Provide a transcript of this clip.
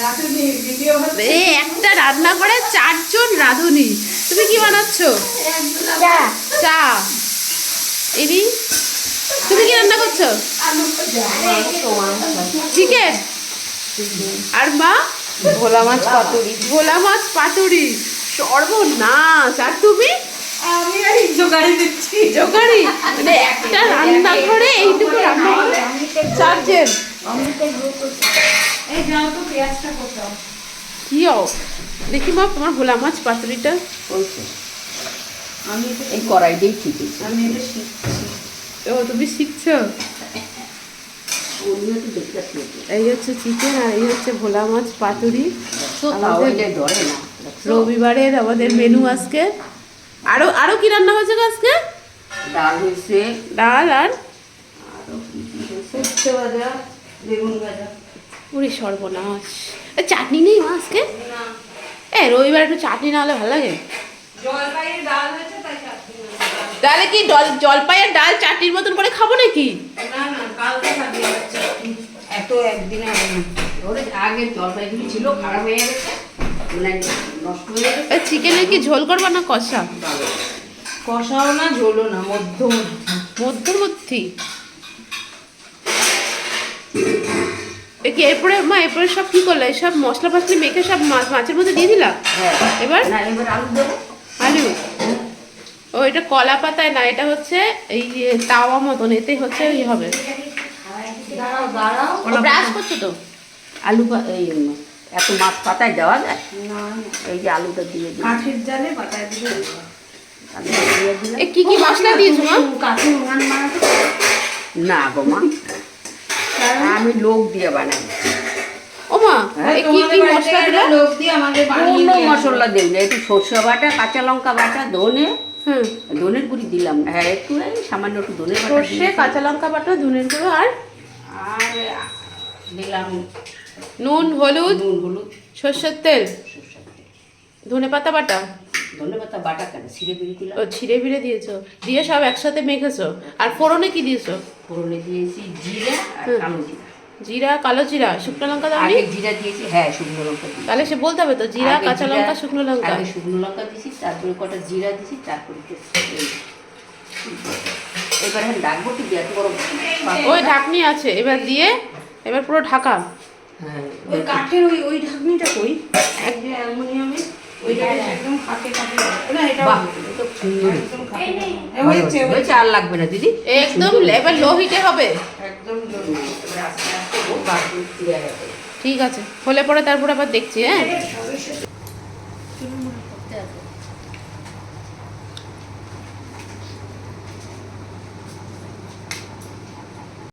এ একটা রান্না করে চারজন রাঁধুনি। তুমি কি বানাচ্ছ? চা। চা। এরি তুমি কি রান্না করছ? চিকেন? আর মা? ভোলা মাছ পাতুরি। ভোলা মাছ পাতুরি। সর্বনাশ। আর তুমি? আমি এই জোগাড়ি দিচ্ছি। জোগাড়ি? মানে একটা রান্না করে এইটুকু রান্না করে চারজন। যাও তো পেঁয়াজটা কোথাও। কি দেখি মা তোমার ভোলা মাছ পাতুরিটা আমি এই কড়াই দিয়ে ঠিক আছে। আমি এটা শিখছি। ও তুমি শিখছো? এই হচ্ছে চিকেন আর এই হচ্ছে ভোলা মাছ পাতুরি তো আমাদের- তাহলে ধরে না। রবিবারের আমাদের মেনু আজকে। আরও আরও কি রান্না হয়েছে আজকে? ডাল হয়েছে। ডাল আর আরও কি কি হয়েছে? ভাজা বেগুন ভাজা। পুরি সর্বনাশ। চাটনি নেই মা আজকে? এ রবিবার একটু চাটনি না হলে ভালো লাগে? তাহলে কি জল জলপাইয়ের ডাল চাটনির মতন করে খাব নাকি? এত একদিনে হবে না। ওরে আগে জলপাইগুলি ছিল খারাপ হয়ে গেছে মানে নষ্ট হয়ে গেছে। চিকেনের কি ঝোল করব না কষা? কষাও না ঝোলও না মধ্যম মধ্যবর্তী কি এরপরে মা এরপরে সব কি করলে? সব মশলা ফসলি মেখে সব মাছ মাছের মধ্যে দিয়ে দিলা? হ্যাঁ। এবার? আলু আলু? ও এটা কলা পাতায় না এটা হচ্ছে এই যে তাওয়া মতন এতে হচ্ছে ওই হবে। দাঁড়াও দাঁড়াও। ব্রাশ করছ তো? আলু এই এত মাছ পাতায় দেওয়া যায়? এই যে আলুটা দিয়ে দিই কাঠের জালে পাতায় দিয়ে দিলাম। এ কি কি মশলা দিয়েছ মা? না গো মা। আমি লোক দিয়ে বানাই। হ্যাঁ, কি কি মশলা দিলে? লোক দিয়ে আমাদের। মশলা না একটু সর্ষে বাটা কাঁচা লঙ্কা বাটা ধনে হুম। ধনের গুঁড়ি দিলাম। না হ্যাঁ একটু সামান্য একটু ধনের বাটা সর্ষে কাঁচা লঙ্কা বাটা ধনের গুঁড়ো আর আর দিলাম নুন হলুদ নুন হলুদ। সর্ষের তেল সর্ষের তেল। ধনে পাতা বাটা। ধনে পাতা বাটা কেন? ছিঁড়ে বেরিয়ে দিলাম। ও ছিঁড়ে বিড়ে দিয়েছ। দিয়ে সব একসাথে মেখেছো। আর ফোড়নে কি দিয়েছ? ফোড়নে দিয়েছি জিরা আর কালো জিরা। জিরা কালো জিরা শুকনো লঙ্কা দাওনি আগে জিরা দিয়েছি হ্যাঁ শুকনো লঙ্কা তাহলে সে বলতে হবে তো জিরা কাঁচা লঙ্কা শুকনো লঙ্কা। আগে শুকনো লঙ্কা দিয়েছি তারপরে কটা জিরা দিয়েছি তারপরে। এবার হ্যাঁ ডাকবো কি এত বড় ওই ঢাকনি আছে এবার দিয়ে এবার পুরো ঢাকা। হ্যাঁ ওই কাঠের ওই ওই ঢাকনিটা কই? এক যে আর লাগবে। না দিদি? একদম এবার লো হিটে হবে। ঠিক আছে। হলে পরে তারপর আবার দেখছি হ্যাঁ?